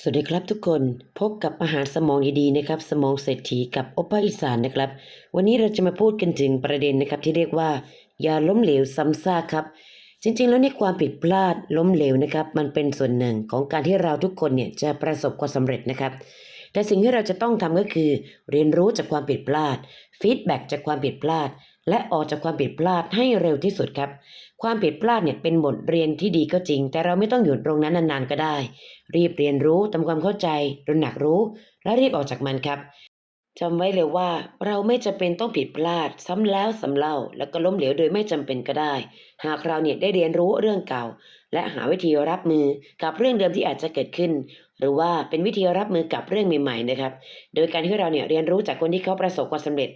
สวัสดีครับทุกคนพบกับอาหารสมองดีๆนะครับ สมองเศรษฐีกับโอปป้าอีสานนะครับ วันนี้เราจะมาพูดกันถึงประเด็นนะครับที่เรียกว่า อย่าล้มเหลวซ้ำซากครับ จริงๆ แล้วในความผิดพลาดล้มเหลวนะครับ มันเป็นส่วนหนึ่งของการที่เราทุกคนเนี่ยจะประสบความสำเร็จนะครับ แต่สิ่งที่เราจะต้องทำก็คือ เรียนรู้จากความผิดพลาดฟีดแบ็กจากความผิดพลาด และออกจากความผิดพลาดให้เร็วที่สุดครับ ความผิดพลาดเนี่ยเป็นบทเรียนที่ดีก็จริง แต่เราไม่ต้องหยุดตรงนั้นนานๆก็ได้ รีบเรียนรู้ทำความเข้าใจรุนหนักรู้ และรีบออกจากมันครับ จำไว้เลยว่าเราไม่จำเป็นต้องผิดพลาด ซ้ำแล้วซ้ำเล่า แล้วก็ล้มเหลวโดยไม่จำเป็นก็ได้ หากเราเนี่ยได้เรียนรู้เรื่องเก่า และหาวิธีรับมือกับเรื่องเดิมที่อาจจะเกิดขึ้น หรือว่าเป็นวิธีรับมือกับเรื่องใหม่ๆนะครับ โดยการที่เราเนี่ยเรียนรู้จากคนที่เขาประสบความสำเร็จ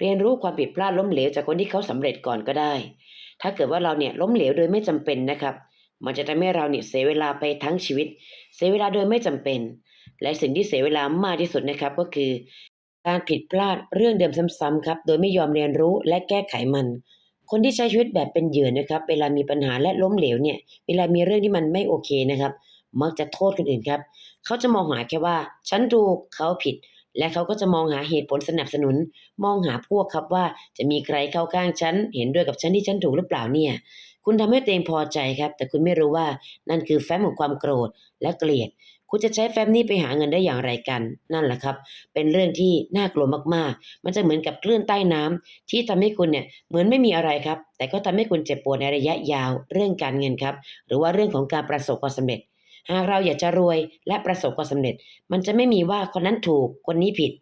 เรียนรู้ความผิดพลาดล้มเหลวจากคนที่เขาสำเร็จก่อนก็ได้ ถ้าเกิดว่าเราเนี่ยล้มเหลวโดยไม่จำเป็นนะครับ มันจะทำให้เราเนี่ยเสียเวลาไปทั้งชีวิต เสียเวลาโดยไม่จำเป็นและสิ่งที่เสียเวลามากที่สุดนะครับก็คือ การผิดพลาดเรื่องเดิมซ้ำๆครับโดยไม่ยอมเรียนรู้และแก้ไขมัน คนที่ใช้ชีวิตแบบเป็นเหยื่อนะครับ เวลามีปัญหาและล้มเหลวเนี่ย เวลามีเรื่องที่มันไม่โอเคนะครับ มักจะโทษคนอื่นครับ เขาจะมองหาแค่ว่า ฉันถูกเขาผิด และเขาก็จะมองหาเหตุผลสนับสนุน มองหาพวกครับว่าจะมีใครเข้าข้างฉัน เห็นด้วยกับฉันที่ฉันถูกหรือเปล่าเนี่ย คุณทำให้ตัวเองพอใจครับ แต่คุณไม่รู้ว่านั่นคือแฟ้มของความโกรธและเกลียด คุณจะใช้แฟ้มนี้ไปหาเงินได้อย่างไรกัน นั่นแหละครับ เป็นเรื่องที่น่ากลัวมากๆ มันจะเหมือนกับคลื่นใต้น้ำที่ทำให้คุณเนี่ยเหมือนไม่มีอะไรครับ แต่ก็ทำให้คุณเจ็บปวดในระยะยาว เรื่องการเงินครับ หรือว่าเรื่องของการประสบความสำเร็จ หากเราอยากจะรวยและประสบความสำเร็จ มันจะไม่มีว่าคนนั้นถูกคนนี้ผิด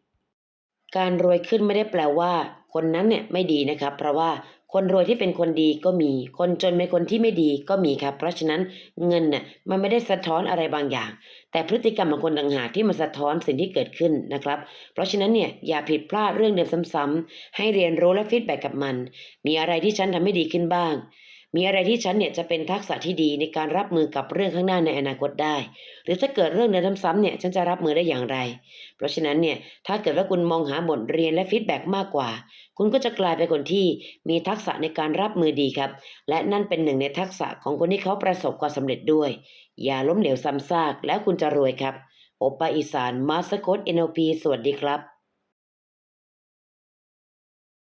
การรวยขึ้นไม่ได้แปลว่า คนนั้นเนี่ยไม่ดีนะครับ เพราะว่าคนรวยที่เป็นคนดีก็มี คนจนเป็นคนที่ไม่ดีก็มีครับ เพราะฉะนั้นเงินน่ะมันไม่ได้สะท้อนอะไรบางอย่าง แต่พฤติกรรมของคนต่างหากที่มันสะท้อนสิ่งที่เกิดขึ้นนะครับ เพราะฉะนั้นเนี่ยอย่าผิดพลาดเรื่องเดิมซ้ำๆให้เรียนรู้และฟีดแบ็กกับมัน มีอะไรที่ฉันทำให้ดีขึ้นบ้าง มีอะไรที่ฉันเนี่ยจะเป็นทักษะที่ดีในการรับมือกับเรื่องข้างหน้าในอนาคตได้ หรือถ้าเกิดเรื่องเดิมซ้ำเนี่ยฉันจะรับมือได้อย่างไร เพราะฉะนั้นเนี่ยถ้าเกิดว่าคุณมองหาบทเรียนและฟีดแบ็กมากกว่า คุณก็จะกลายเป็นคนที่มีทักษะในการรับมือดีครับ และนั่นเป็นหนึ่งในทักษะของคนที่เขาประสบความสำเร็จด้วย อย่าล้มเหลวซ้ำซากแล้วคุณจะรวยครับโอปปาอีสานมาสโคต NLP สวัสดีครับ